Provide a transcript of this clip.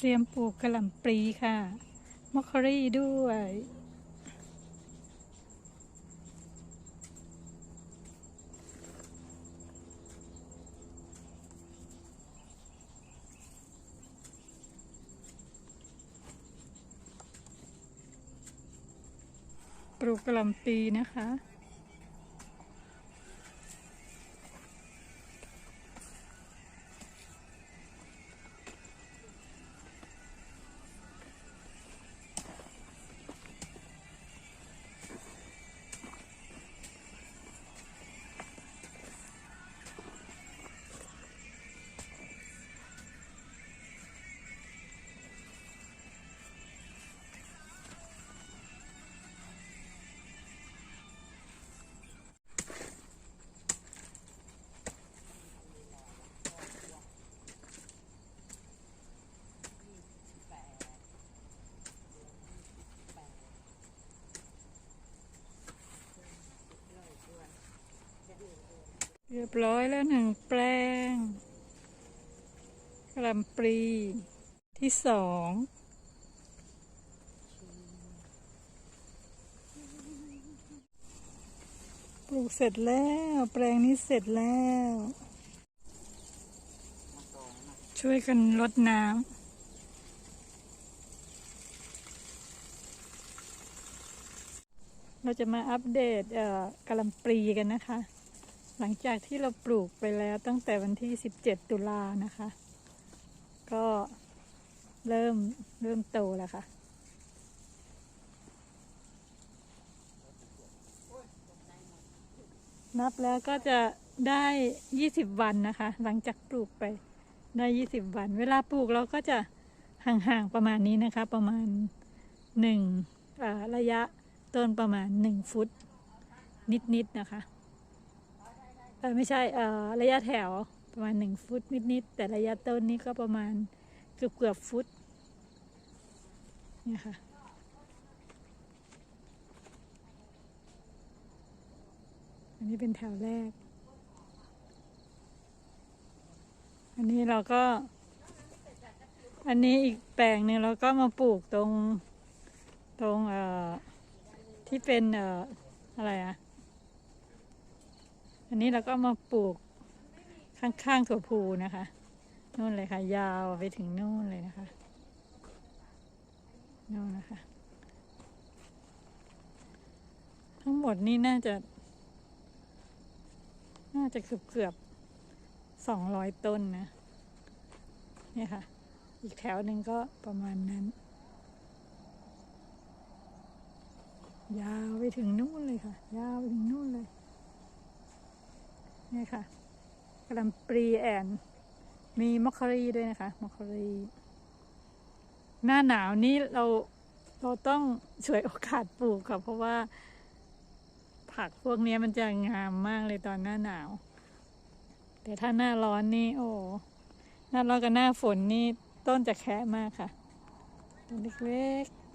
เตรียมปลูกกระหล่ำปลีค่ะมอคคอรี่ด้วย ปลูกกระหล่ำปลีนะคะ เรียบร้อยแล้วหนึ่งแปลงกระหลำปลีที่สองปลูกเสร็จแล้ว แปลงนี้เสร็จแล้ว ช่วยกันรดน้ำเราจะมาอัปเดตเอ่อกระหลำปลีกันนะคะ หลังจากที่เราปลูกไปแล้วตั้งแต่วันที่ 17 ตุลานะคะ ก็เริ่มเริ่มโตแล้วค่ะ นับแล้วก็จะได้ 20 วันนะคะ หลังจากปลูกไปได้ 20 วัน เวลาปลูกเราก็จะห่างๆประมาณนี้นะคะ ประมาณ1อ่าระยะต้นประมาณ 1 ฟุต นิดๆนะคะ เออไม่ใช่เออระยะแถวประมาณหนึ่งฟุตนิดๆแต่ระยะต้นนี้ก็ประมาณเกือบเกือบฟุตเนี่ยค่ะอันนี้เป็นแถวแรก อันนี้เราก็ อันนี้อีกแปลงหนึ่งเราก็มาปลูกตรงตรงเอ่อที่เป็นเอ่ออะไรอะ อันนี้เราก็มาปลูกข้างๆถั่วพูนะคะนู่นเลยค่ะ ยาวไปถึงนู่นเลยนะคะนู่นนะคะ ทั้งหมดนี่น่าจะ น่าจะเกือบเกือบสองร้อยต้นนะเนี่ยค่ะ อีกแถวหนึ่งก็ประมาณนั้น ยาวไปถึงนู่นเลยค่ะ ยาวไปถึงนู่นเลย ค่ะกระลำปรีแอนมีมอคคารีด้วยนะคะมอคคารีหน้าหนาวนี้เราเราต้องช่วยโอกาสปลูกค่ะ เพราะว่า ผักพวกนี้มันจะงามมากเลยตอนหน้าหนาว แต่ถ้าหน้าร้อนนี่ โอ้หน้าร้อนกับหน้าฝนนี่ต้นจะแค่มากค่ะต้นเล็กๆ